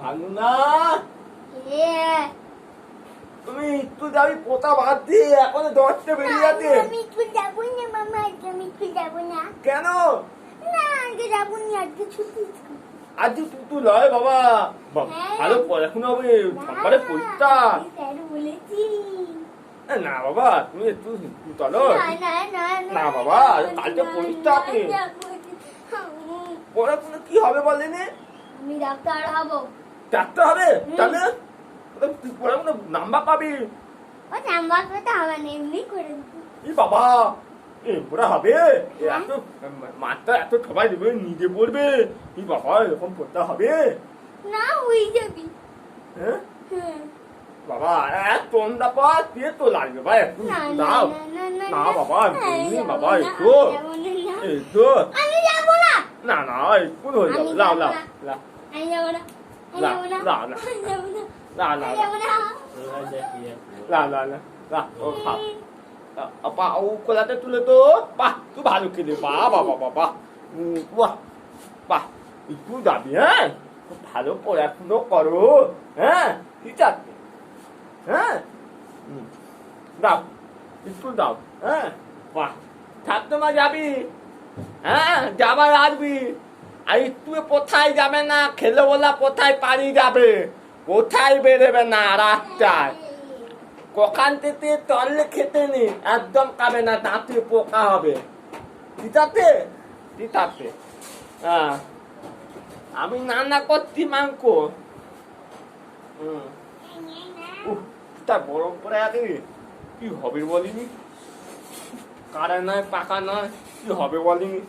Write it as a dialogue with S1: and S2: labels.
S1: ভাঙু না
S2: এ,
S1: তুমি একটু যাবি পোতা বাদ দিয়ে এখন দশটা বেরিয়ে যাচ্ছে।
S2: আমি একটু যাব না মামা আজকে আমি একটু যাব না।
S1: কেন?
S2: না আজকে যাব না আজকে ছুটি
S1: আজ তুতু লয় বাবা।
S2: হ্যাঁ।
S1: ভালো পড়াশোনা হবে সোমবারে পরীক্ষা।
S2: বলেছি।
S1: না বাবা তুমি একটু চলো।
S2: না
S1: বাবা, কালকে পরীক্ষা আছে। পড়াশোনা কি হবে বলেনি
S2: আমি ডাক্তার হব।
S1: চারটে হবে তাহলে তুই পড়াশোনা নাম্বার পাবি।
S2: ও নাম্বার কথা আমার এমনি করে।
S1: ই বাবা এ পড়া হবে। এ এত মাত্রা এত সবাই দেবে নিজে পড়বে ই বাবা এরকম পড়তে হবে।
S2: না হয়ে যাবি।
S1: হ্যাঁ? বাবা এক তোমরা পর দিয়ে তো লাগবে? ভাই দাও।
S2: না
S1: বাবা এমনি বাবা একটু। একটু।
S2: না।
S1: না একটু হয়ে যাবে। লাও লাও লাও।
S2: আমি যাব না
S1: না,
S2: না
S1: না, না।
S2: না
S1: না না না ও খা আপা ও কোলাতে তুলে তো বাহ তুই ভালো খেলে বাহ বাবা বাবা বাহ বাহ একটু যাবি হ্যাঁ ভালো পড়াশুনো করো হ্যাঁ ঠিক আছে হ্যাঁ দাও একটু দাও হ্যাঁ বাহ ছাত্র মা যাবি হ্যাঁ যাবার আসবি আর তুই কোথায় যাবে না? খেলে বলা কোথায় পানি যাবে? কোথায় বেরোবে না রাস্তায়? কখান থেকে তললে খেতে নি, একদম খাবে না, দাঁতে পোকা হবে। ঠিক আছে হ্যাঁ। আমি রান্না করছি মাংস। হুম। তা গরম পড়ে আছে। কি হবে বলিনি? কারা নয়, পাকা নয়, কি হবে বলিনি?